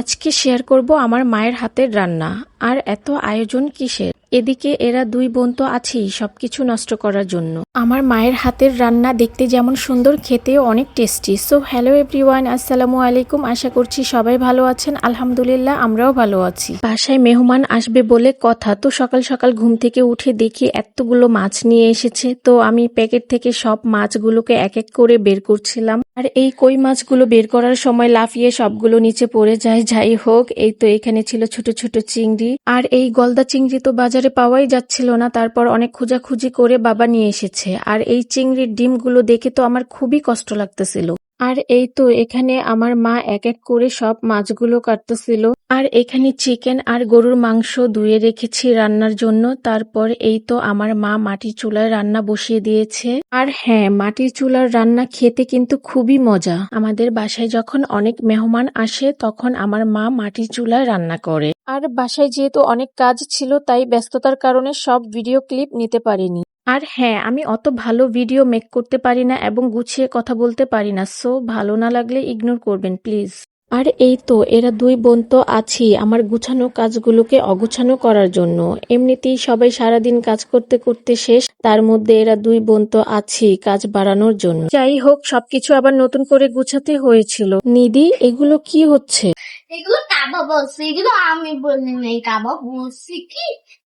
আজকে শেয়ার করব আমার মায়ের হাতের রান্না। আর এত আয়োজন কিসের? এদিকে এরা দুই বোন তো আছেই, সবকিছু নষ্ট করার জন্য। আমার মায়ের হাতের রান্না দেখতে যেমন সুন্দর, খেতেও অনেক টেস্টি। সো, হ্যালো এভরিওয়ান, আসসালামু আলাইকুম। আশা করছি সবাই ভালো আছেন। আলহামদুলিল্লাহ, আমরাও ভালো আছি। বাসায় মেহমান আসবে বলে কথা তো সকাল সকাল ঘুম থেকে উঠে দেখি এতগুলো মাছ নিয়ে এসেছে। তো, আমি প্যাকেট থেকে সব মাছগুলোকে এক এক করে বের করছিলাম। আর এই কই মাছগুলো বের করার সময় লাফিয়ে সবগুলো নিচে পড়ে যায়। যাই হোক, এই তো এখানে ছিল ছোট ছোট চিংড়ি। আর এই গলদা চিংড়ি তো বাজারে পাওয়াই যাচ্ছিল না, তারপর অনেক খোঁজাখুঁজি করে বাবা নিয়ে এসেছে। আর এই চিংড়ির ডিমগুলো দেখে তো আমার খুবই কষ্ট লাগতেছিল। আর এই তো এখানে আমার মা এক এক করে সব মাছগুলো কাটতেছিল। আর এখানে চিকেন আর গরুর মাংস ধুয়ে রেখেছি রান্নার জন্য। তারপর এই তো আমার মা মাটির চুলায় রান্না বসিয়ে দিয়েছে। আর হ্যাঁ মাটির চুলার রান্না খেতে কিন্তু খুবই মজা। আমাদের বাসায় যখন অনেক মেহমান আসে, তখন আমার মা মাটির চুলায় রান্না করে। আর বাসায় যেহেতু অনেক কাজ ছিল, তাই ব্যস্ততার কারণে সব ভিডিও ক্লিপ নিতে পারিনি। আর হ্যাঁ আমি অত ভালো ভিডিও মেক করতে পারি না এবং গুছিয়ে কথা বলতে পারি না। সো ভালো না লাগলে ইগনোর করবেন প্লিজ আর এই তো, এরা দুই বোন তো আছি আমার গুছানো কাজগুলোকে অগুছানো করার জন্য। এমনিতেই সবাই সারাদিন কাজ করতে করতে শেষ, তার মধ্যে এরা দুই বোন তো আছি কাজ বাড়ানোর জন্য। যাই হোক, সবকিছু আবার নতুন করে গুছাতে হয়েছিল। নিদি এগুলো কি হচ্ছে? এগুলো কাবাব বলছে এগুলো আমি বলি নাই, কাবাব বলছি কি?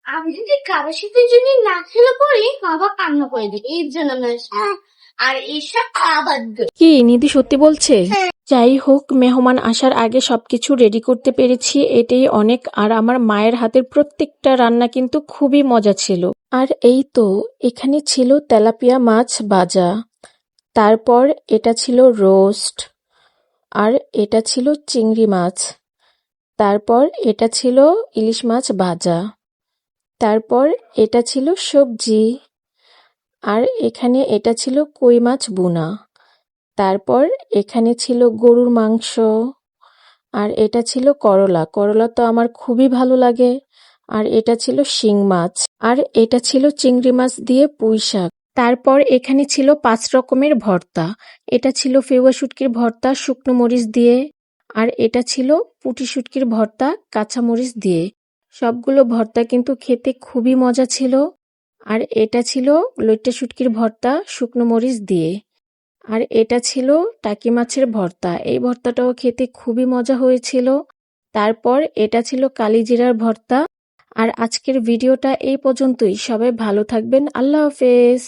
আমি যদি কারোর সাথে যদি না খেলে পড়ি বাবা কান্না করে দেবে। এর জন্য আর এইসব খাবার কি নিধি সত্যি বলছে? যাই হোক মেহমান আসার আগে সবকিছু রেডি করতে পেরেছি এটাই অনেক। আর আমার মায়ের হাতের প্রত্যেকটা রান্না কিন্তু খুবই মজা ছিল। আর এই তো এখানে ছিল তেলাপিয়া মাছ ভাজা। তারপর এটা ছিল রোস্ট আর এটা ছিল চিংড়ি মাছ। তারপর এটা ছিল ইলিশ মাছ ভাজা। তারপর এটা ছিল সবজি। আর এখানে এটা ছিল কই মাছ বুনা। তারপর এখানে ছিল গরুর মাংস। আর এটা ছিল করলা। করলা তো আমার খুবই ভালো লাগে। আর এটা ছিল শিং মাছ। আর এটা ছিল চিংড়ি মাছ দিয়ে পুঁই শাক। তারপর এখানে ছিল পাঁচ রকমের ভর্তা। এটা ছিল ফেউয়া শুটকির ভর্তা শুকনো মরিচ দিয়ে। আর এটা ছিল পুঁটি শুটকির ভর্তা কাঁচা মরিচ দিয়ে। সবগুলো ভর্তা কিন্তু খেতে খুবই মজা ছিল। আর এটা ছিল লইট্টা শুটকির ভর্তা, শুকনো মরিচ দিয়ে। আর এটা ছিল টাকি মাছের ভর্তা। এই ভর্তাটাও খেতে খুবই মজা হয়েছিল। তারপর এটা ছিল কালিজিরার ভর্তা। আর আজকের ভিডিওটা এই পর্যন্তই। সবাই ভালো থাকবেন। আল্লাহ হাফেজ।